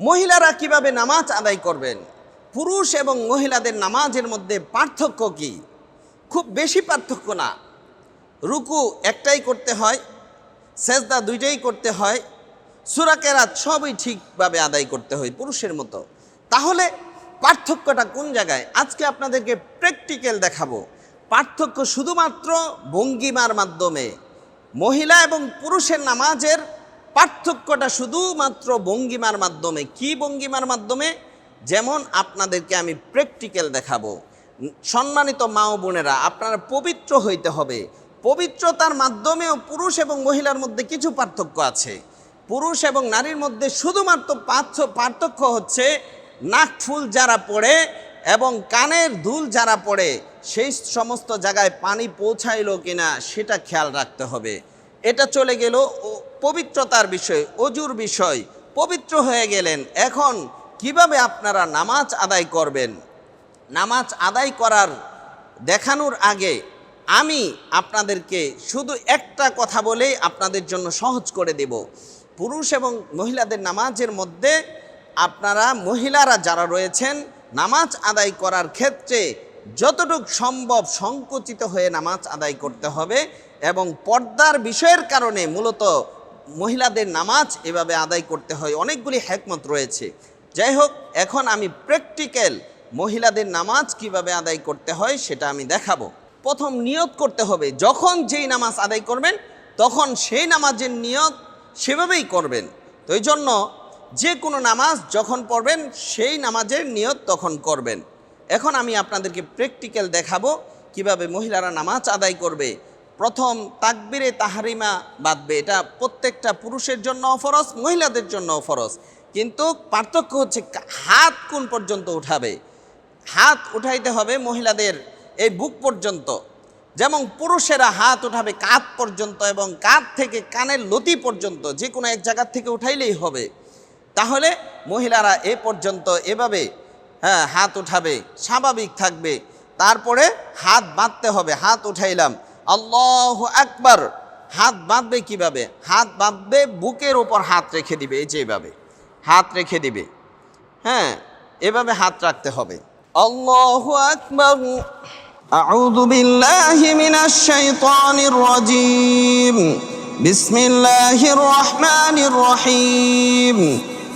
মহিলারা কীভাবে নামাজ আদায় করবেন? পুরুষ এবং মহিলাদের নামাজের মধ্যে পার্থক্য কি? খুব বেশি পার্থক্য না। রুকু একটাই করতে হয়, সেজদা দুইটাই করতে হয় সুরাকেরাত সবই ঠিকভাবে আদায় করতে হয় পুরুষের মতো। তাহলে পার্থক্যটা কোন জায়গায়? আজকে আপনাদেরকে প্র্যাকটিক্যাল দেখাবো। পার্থক্য শুধুমাত্র ভঙ্গিমার মাধ্যমে। মহিলা এবং পুরুষের নামাজের পার্থক্যটা শুধুমাত্র ভঙ্গিমার মাধ্যমে, কি ভঙ্গিমার মাধ্যমে? যেমন আপনাদেরকে আমি প্র্যাকটিক্যাল দেখাবো। সম্মানিত মা ও বোনেরা, আপনারা পবিত্র হইতে হবে। পবিত্রতার মাধ্যমেও পুরুষ এবং মহিলার মধ্যে কিছু পার্থক্য আছে। পুরুষ এবং নারীর মধ্যে শুধুমাত্র পার্থ- পার্থক্য হচ্ছে নাক ফুল যারা পড়ে এবং কানের দুল যারা পড়ে, সেই সমস্ত জায়গায় পানি পৌঁছাইলো কিনা সেটা খেয়াল রাখতে হবে। এটা চলে গেল পবিত্রতার বিষয়, অজুর বিষয়। পবিত্র হয়ে গেলেন। এখন কীভাবে আপনারা নামাজ আদায় করবেন? নামাজ আদায় করার দেখানোর আগে আমি আপনাদেরকে শুধু একটা কথা বলেই আপনাদের জন্য সহজ করে দেব। পুরুষ এবং মহিলাদের নামাজের মধ্যে আপনারা মহিলারা যারা রয়েছেন, নামাজ আদায় করার ক্ষেত্রে যতটুকু সম্ভব সংকুচিত হয়ে নামাজ আদায় করতে হবে এবং পর্দার বিষয়ের কারণে মূলত মহিলাদের নামাজ এভাবে আদায় করতে হয়। অনেকগুলি হ্যাকমত রয়েছে। যাই হোক, এখন আমি প্র্যাকটিক্যাল মহিলাদের নামাজ কীভাবে আদায় করতে হয় সেটা আমি দেখাবো। প্রথম নিয়ত করতে হবে, যখন যেই নামাজ আদায় করবেন, তখন সেই নামাজের নিয়ত সেভাবেই করবেন। তো এই জন্য যে কোনো নামাজ যখন পড়বেন, সেই নামাজের নিয়ত তখন করবেন। এখন আমি আপনাদেরকে প্র্যাকটিক্যাল দেখাবো কীভাবে মহিলারা নামাজ আদায় করবে। প্রথম তাকবিরে তাহারিমা বাঁধবে। এটা প্রত্যেকটা পুরুষের জন্য ফরজ, মহিলাদের জন্য ফরজ। কিন্তু পার্থক্য হচ্ছে হাত কোন পর্যন্ত উঠাবে? হাত উঠাইতে হবে মহিলাদের এই বুক পর্যন্ত। যেমন পুরুষেরা হাত উঠাবে কাঁধ পর্যন্ত এবং কাঁধ থেকে কানের লতি পর্যন্ত, যে কোনো এক জায়গার থেকে উঠাইলেই হবে। তাহলে মহিলারা এ পর্যন্ত এভাবে হ্যাঁ হাত উঠাবে স্বাভাবিক থাকবে তারপরে হাত বাঁধতে হবে হাত উঠাইলাম আল্লাহ একবার হাত বাঁধবে কিভাবে হাত বাঁধবে বুকের ওপর হাত রেখে দিবে এই যে এভাবে হাত রেখে দিবে হ্যাঁ এভাবে হাত রাখতে হবে আল্লাহ আকবর أعوذ بالله من الشيطان الرجيم بسم الله الرحمن الرحيم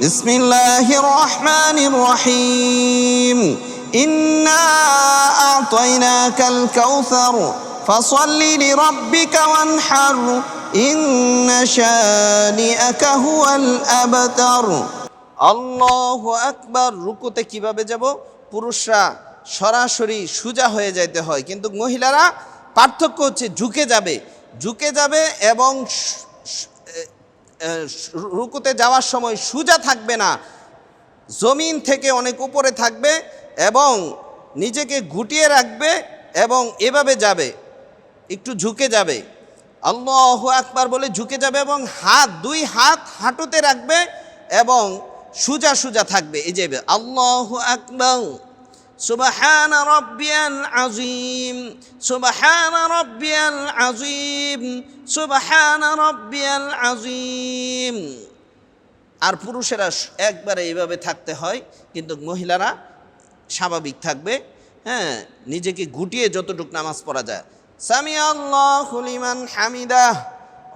بسم الله الرحمن الرحيم إنا أعطيناك الكوثر فصل لربك وانحر إن شانئك هو الأبتر আল্লাহ আকবার রুকুতে কিভাবে যাব পুরুষরা সরাসরি সোজা হয়ে যাইতে হয় কিন্তু মহিলারা পার্থক্য হচ্ছে ঝুঁকে যাবে ঝুঁকে যাবে এবং স- স- এ- এ, রুকুতে যাওয়ার সময় সোজা থাকবে না, জমিন থেকে অনেক উপরে থাকবে এবং নিজেকে গুটিয়ে রাখবে এবং এভাবে যাবে, একটু ঝুঁকে যাবে। আল্লাহ আকবার বলে ঝুঁকে যাবে এবং হাত, দুই হাত হাঁটুতে রাখবে এবং সুজা সুজা থাকবে। এই যে, আল্লাহ আকবার। সুবহান রব্বিয়াল আযীম, সুবহান রব্বিয়াল আযীম, সুবহান রব্বিয়াল আযীম। আর পুরুষেরা একবারে এইভাবে থাকতে হয়, কিন্তু মহিলারা স্বাভাবিক থাকবে। হ্যাঁ নিজেকে গুটিয়ে যতটুক নামাজ পড়া যায়। সামি আল্লাহ লিমান হামিদা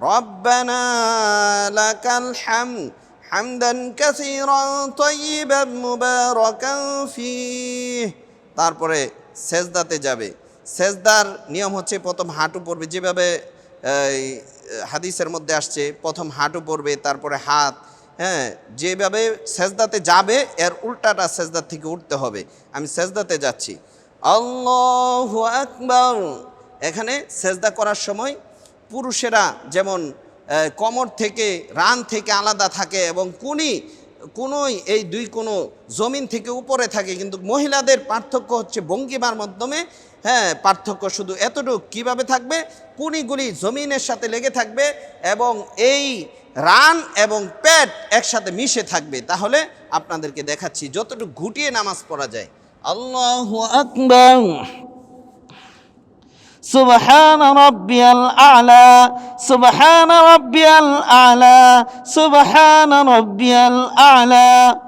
রব্বানা লাকাল হাম হামদান কাসীরান তাইয়িবান মুবারাকান ফীহ। তারপরে সেজদাতে যাবে। সেজদার নিয়ম হচ্ছে প্রথম হাঁটু পড়বে। যেভাবে হাদিসের মধ্যে আসছে, প্রথম হাঁটু পড়বে, তারপরে হাত হ্যাঁ যেভাবে সেজদাতে যাবে, এর উল্টাটা সেজদার থেকে উঠতে হবে। আমি সেজদাতে যাচ্ছি। আল্লাহ আকবর। এখানে সেজদা করার সময় পুরুষেরা যেমন কমর থেকে, রান থেকে আলাদা থাকে এবং কোনই কোনোই এই দুই কোনো জমিন থেকে উপরে থাকে, কিন্তু মহিলাদের পার্থক্য হচ্ছে ভঙ্গিমার মাধ্যমে। হ্যাঁ পার্থক্য শুধু এতটুকু, কীভাবে থাকবে? কুনিগুলি জমিনের সাথে লেগে থাকবে এবং এই রান এবং পেট একসাথে মিশে থাকবে। তাহলে আপনাদেরকে দেখাচ্ছি, যতটুকু ঘুটিয়ে নামাজ পড়া যায়। আল্লাহ আকবর। সুবহান রব্বিয়াল আলা, সুবহান রব্বিয়াল আলা, সুবহান রব্বিয়াল আলা।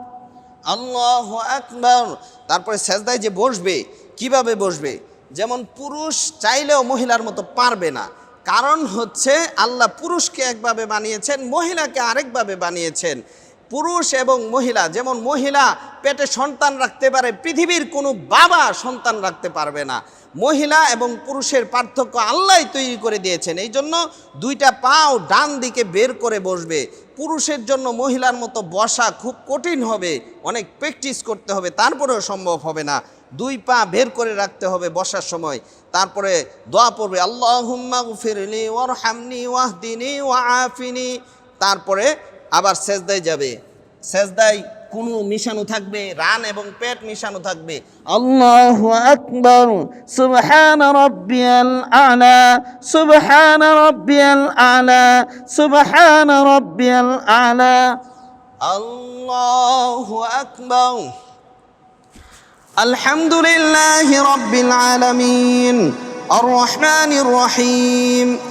আল্লাহু আকবার। তারপরে সেজদায় যে বসবে, কীভাবে বসবে? যেমন পুরুষ চাইলেও মহিলার মতো পারবে না। কারণ হচ্ছে আল্লাহ পুরুষকে একভাবে বানিয়েছেন, মহিলাকে আরেকভাবে বানিয়েছেন। পুরুষ এবং মহিলা, যেমন মহিলা পেটে সন্তান রাখতে পারে, পৃথিবীর কোনো বাবা সন্তান রাখতে পারবে না। মহিলা এবং পুরুষের পার্থক্য আল্লাহ তৈরি করে দিয়েছেন, এই জন্য দুইটা পাও ডান দিকে বের করে বসবে। পুরুষের জন্য মহিলার মতো বসা খুব কঠিন হবে, অনেক প্র্যাকটিস করতে হবে, তারপরেও সম্ভব হবে না। দুই পা বের করে রাখতে হবে বসার সময়, তারপরে দোয়া পড়বে আল্লাহ ফিরলি ওর হামনি ওয়াহদিনী ওয়াফিনি তারপরে আবার সেজদায় যাবে। সেজদায় কোনো মিশানো থাকবে, রান এবং পেট মিশানো থাকবে। আল্লাহ আকবর, সুবহান রব্বিয়াল আলা, সুবহান রব্বিয়াল আলা, সুবহান রব্বিয়াল আলা। আল্লাহ আকবর। আলহামদুলিল্লাহ রব্বিল আলামিন আর রহমানির রহিম।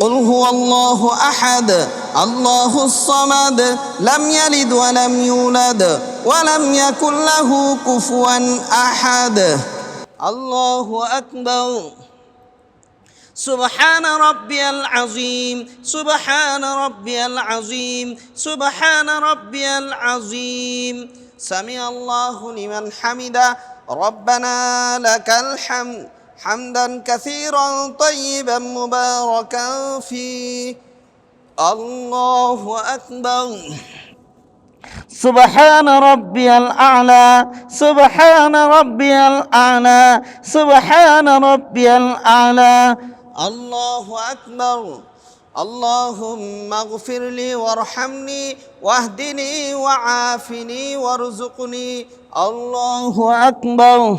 قل هو الله أحد الله الصمد لم يلد ولم يولد ولم يكن له كفوا أحد. الله أكبر. سبحان ربي العظيم سبحان ربي العظيم سبحان ربي العظيم. سمع الله لمن حمده. ربنا لك الحمد. حمدا كثيرا طيبا مباركا فيه. الله أكبر. سبحان ربي الأعلى سبحان ربي الأعلى سبحان ربي الأعلى. الله أكبر. اللهم اغفر لي وارحمني واهدني وعافني وارزقني. الله أكبر.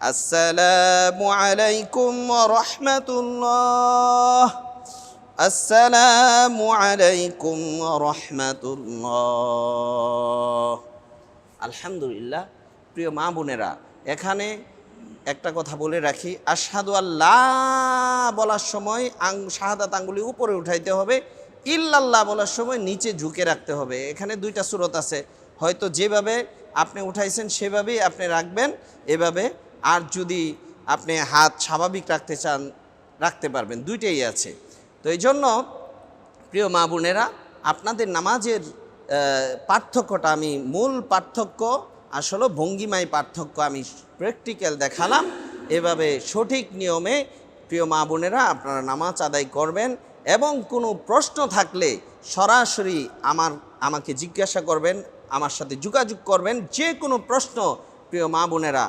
আসসালামু আলাইকুম عليكم ورحمة الله الحمد আলহামদুলিল্লাহ, প্রিয় মা বোনেরা, এখানে একটা কথা বলে রাখি, আশহাদু আল্লাহ বলার সময় আং, শাহাদাত আঙ্গুলি উপরে উঠাইতে হবে, ইল্লাল্লাহ বলার সময় নিচে ঝুঁকে রাখতে হবে। এখানে দুইটা সুরত আছে, হয়তো যেভাবে আপনি উঠাইছেন সেভাবেই আপনি রাখবেন, এভাবে আর যদি আপনি হাত স্বাভাবিক রাখতে চান, রাখতে পারবেন। দুইটাই আছে। তো এই জন্য, প্রিয় মা বোনেরা, আপনাদের নামাজের পার্থক্যটা আমি, মূল পার্থক্য আসলে ভঙ্গিমায় পার্থক্য আমি প্র্যাকটিক্যাল দেখালাম। এভাবে সঠিক নিয়মে, প্রিয় মা বোনেরা, আপনারা নামাজ আদায় করবেন এবং কোনো প্রশ্ন থাকলে সরাসরি আমার, আমাকে জিজ্ঞাসা করবেন, আমার সাথে যোগাযোগ করবেন। যে কোনো প্রশ্ন, প্রিয় মা বোনেরা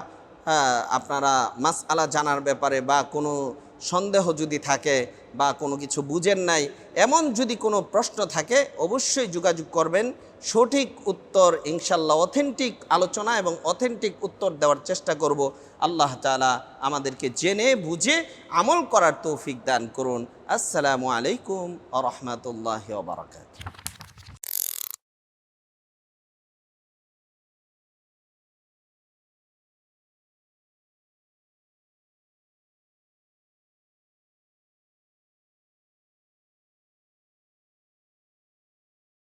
আপনারা মাস আলা জানার ব্যাপারে বা কোনো সন্দেহ যদি থাকে বা কোনো কিছু বুঝেন নাই, এমন যদি কোনো প্রশ্ন থাকে, অবশ্যই যোগাযোগ করবেন। সঠিক উত্তর ইনশাল্লাহ অথেন্টিক আলোচনা এবং অথেন্টিক উত্তর দেওয়ার চেষ্টা করব। আল্লাহ তালা আমাদেরকে জেনে, বুঝে, আমল করার তৌফিক দান করুন। আসসালামু আলাইকুম আ রহমতুল্লাহ বারাকাত